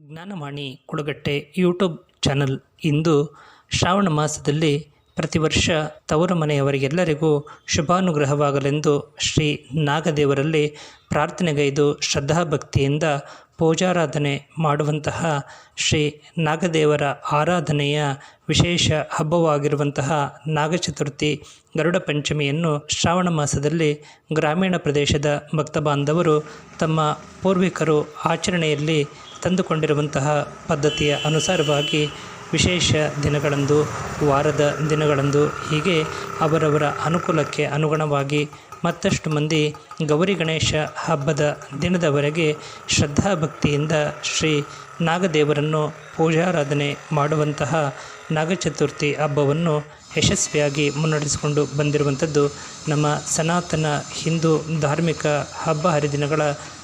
Gyan Vani Kulagatte YouTube channel ಇಂದು ಶ್ರಾವಣ ಮಾಸದಲ್ಲಿ ಪ್ರತಿ ವರ್ಷ ತವರು ಮನೆಯವರಿಗೆಲ್ಲರಿಗೂ ಶುಭಾನುಗ್ರಹವಾಗಲೆಂದು ಶ್ರೀ ನಾಗದೇವರಲ್ಲಿ ಪ್ರಾರ್ಥನೆಗೈದು ಶ್ರದ್ಧಾಭಕ್ತಿಯಿಂದ ಪೂಜಾರಾಧನೆ ಮಾಡುವಂತಹ ಶ್ರೀ ನಾಗದೇವರ ಆರಾಧನೆಯ ವಿಶೇಷ ಹಬ್ಬವಾಗಿರುವಂತಹ ನಾಗಚತುರ್ಥಿ ಗರುಡ ಪಂಚಮಿಯನ್ನು ಶ್ರಾವಣ ಮಾಸದಲ್ಲಿ ಗ್ರಾಮೀಣ ಪ್ರದೇಶದ ಭಕ್ತ ಬಾಂಧವರು ತಮ್ಮ ಪೂರ್ವಿಕರು ಆಚರಣೆಯಲ್ಲಿ ತಂದುಕೊಂಡಿರುವಂತಹ ಪದ್ಧತಿಯ ಅನುಸಾರವಾಗಿ ವಿಶೇಷ ದಿನಗಳಂದು, ವಾರದ ದಿನಗಳಂದು ಹೀಗೆ ಅವರವರ ಅನುಕೂಲಕ್ಕೆ ಅನುಗುಣವಾಗಿ ಮತ್ತಷ್ಟು ಮಂದಿ ಗೌರಿ ಗಣೇಶ ಹಬ್ಬದ ದಿನದವರೆಗೆ ಶ್ರದ್ಧಾಭಕ್ತಿಯಿಂದ ಶ್ರೀ ನಾಗದೇವರನ್ನು ಪೂಜಾರಾಧನೆ ಮಾಡುವಂತಹ ನಾಗಚತುರ್ಥಿ ಹಬ್ಬವನ್ನು ಯಶಸ್ವಿಯಾಗಿ ಮುನ್ನಡೆಸಿಕೊಂಡು ಬಂದಿರುವಂಥದ್ದು ನಮ್ಮ ಸನಾತನ ಹಿಂದೂ ಧಾರ್ಮಿಕ ಹಬ್ಬ ಹರಿದಿನಗಳ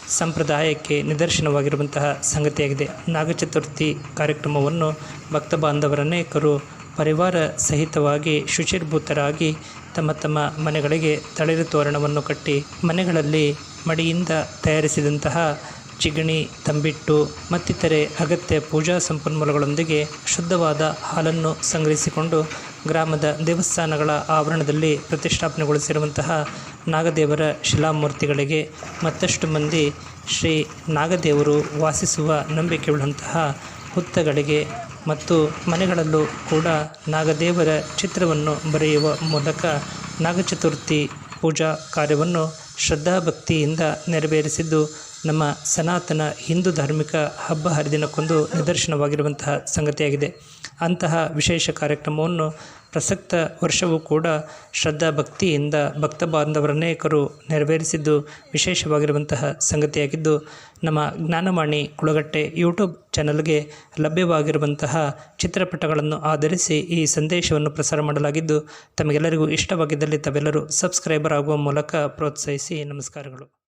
ಸಂಪ್ರದಾಯಕ್ಕೆ ನಿದರ್ಶನವಾಗಿರುವಂತಹ ಸಂಗತಿಯಾಗಿದೆ. ನಾಗಚತುರ್ಥಿ ಕಾರ್ಯಕ್ರಮವನ್ನು ಭಕ್ತ ಬಾಂಧವರ ಅನೇಕರು ಪರಿವಾರ ಸಹಿತವಾಗಿ ಶುಚಿರ್ಭೂತರಾಗಿ ತಮ್ಮ ತಮ್ಮ ಮನೆಗಳಿಗೆ ತಳಿರು ತೋರಣವನ್ನು ಕಟ್ಟಿ ಮನೆಗಳಲ್ಲಿ ಮಡಿಯಿಂದ ತಯಾರಿಸಿದಂತಹ ಚಿಗಣಿ, ತಂಬಿಟ್ಟು ಮತ್ತಿತರೆ ಅಗತ್ಯ ಪೂಜಾ ಸಂಪನ್ಮೂಲಗಳೊಂದಿಗೆ ಶುದ್ಧವಾದ ಹಾಲನ್ನು ಸಂಗ್ರಹಿಸಿಕೊಂಡು ಗ್ರಾಮದ ದೇವಸ್ಥಾನಗಳ ಆವರಣದಲ್ಲಿ ಪ್ರತಿಷ್ಠಾಪನೆಗೊಳಿಸಿರುವಂತಹ ನಾಗದೇವರ ಶಿಲಾಮೂರ್ತಿಗಳಿಗೆ ಮತ್ತಷ್ಟು ಮಂದಿ ಶ್ರೀ ನಾಗದೇವರು ವಾಸಿಸುವ ನಂಬಿಕೆಯುಳ್ಳಂತಹ ಹುತ್ತಗಳಿಗೆ ಮತ್ತು ಮನೆಗಳಲ್ಲೂ ಕೂಡ ನಾಗದೇವರ ಚಿತ್ರವನ್ನು ಬರೆಯುವ ಮೂಲಕ ನಾಗಚತುರ್ಥಿ ಪೂಜಾ ಕಾರ್ಯವನ್ನು ಶ್ರದ್ಧಾಭಕ್ತಿಯಿಂದ ನೆರವೇರಿಸಿದ್ದು ನಮ್ಮ ಸನಾತನ ಹಿಂದೂ ಧಾರ್ಮಿಕ ಹಬ್ಬ ಹರಿದಿನಕ್ಕೊಂದು ನಿದರ್ಶನವಾಗಿರುವಂತಹ ಸಂಗತಿಯಾಗಿದೆ. ಅಂತಹ ವಿಶೇಷ ಕಾರ್ಯಕ್ರಮವನ್ನು ಪ್ರಸಕ್ತ ವರ್ಷವೂ ಕೂಡ ಶ್ರದ್ಧಾಭಕ್ತಿಯಿಂದ ಭಕ್ತ ಬಾಂಧವರ ಅನೇಕರು ನೆರವೇರಿಸಿದ್ದು ವಿಶೇಷವಾಗಿರುವಂತಹ ಸಂಗತಿಯಾಗಿದ್ದು, ನಮ್ಮ ಜ್ಞಾನವಾಣಿ ಕುಳಗಟ್ಟೆ ಯೂಟ್ಯೂಬ್ ಚಾನಲ್ಗೆ ಲಭ್ಯವಾಗಿರುವಂತಹ ಚಿತ್ರಪಟಗಳನ್ನು ಆಧರಿಸಿ ಈ ಸಂದೇಶವನ್ನು ಪ್ರಸಾರ ಮಾಡಲಾಗಿದ್ದು, ತಮಗೆಲ್ಲರಿಗೂ ಇಷ್ಟವಾಗಿದ್ದಲ್ಲಿ ತಾವೆಲ್ಲರೂ ಸಬ್ಸ್ಕ್ರೈಬರ್ ಆಗುವ ಮೂಲಕ ಪ್ರೋತ್ಸಾಹಿಸಿ ನಮಸ್ಕಾರಗಳು.